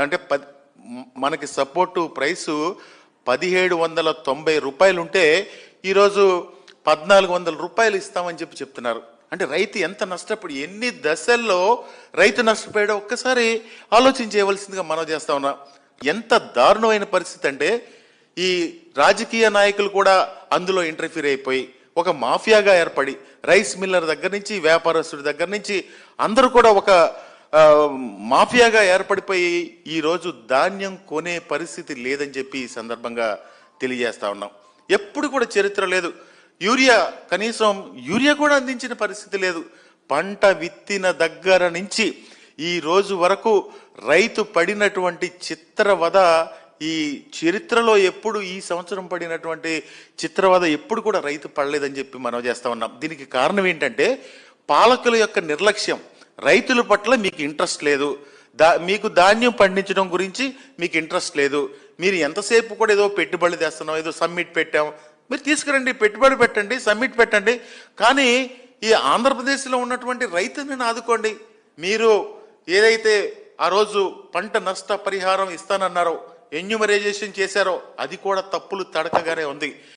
అంటే పది మనకి సపోర్టు ప్రైసు పదిహేడు వందల తొంభై రూపాయలు ఉంటే ఈరోజు పద్నాలుగు వందల రూపాయలు ఇస్తామని చెప్పి చెప్తున్నారు. అంటే రైతు ఎంత నష్టపోయి ఎన్ని దశల్లో రైతు నష్టపోయాడో ఒక్కసారి ఆలోచన చేయవలసిందిగా మనం చేస్తా ఉన్నా. ఎంత దారుణమైన పరిస్థితి అంటే ఈ రాజకీయ నాయకులు కూడా అందులో ఇంటర్ఫీర్ అయిపోయి ఒక మాఫియాగా ఏర్పడి రైస్ మిల్లర్ దగ్గర నుంచి వ్యాపారస్తుడి దగ్గర నుంచి అందరూ కూడా ఒక మాఫియాగా ఏర్పడిపోయి ఈరోజు ధాన్యం కొనే పరిస్థితి లేదని చెప్పి ఈ సందర్భంగా తెలియజేస్తా ఉన్నాం. ఎప్పుడు కూడా చరిత్ర లేదు. యూరియా కనీసం యూరియా కూడా అందించిన పరిస్థితి లేదు. పంట విత్తిన దగ్గర నుంచి ఈ రోజు వరకు రైతు పడినటువంటి చిత్రవద ఈ చరిత్రలో ఎప్పుడు ఈ సంవత్సరం పడినటువంటి చిత్రవద ఎప్పుడు కూడా రైతు పడలేదని చెప్పి మనం చేస్తా ఉన్నాం. దీనికి కారణం ఏంటంటే పాలకుల యొక్క నిర్లక్ష్యం. రైతుల పట్ల మీకు ఇంట్రెస్ట్ లేదు. దా మీకు ధాన్యం పండించడం గురించి మీకు ఇంట్రెస్ట్ లేదు. మీరు ఎంతసేపు కూడా ఏదో పెట్టుబడి తెస్తున్నాం ఏదో సమ్మిట్ పెట్టాం. మీరు తీసుకురండి పెట్టుబడి పెట్టండి సమ్మిట్ పెట్టండి. కానీ ఈ ఆంధ్రప్రదేశ్లో ఉన్నటువంటి రైతులను ఆదుకోండి. మీరు ఏదైతే ఆ రోజు పంట నష్ట పరిహారం ఇస్తానన్నారో ఎన్యూమరైజేషన్ చేశారో అది కూడా తప్పులు తడకగానే ఉంది.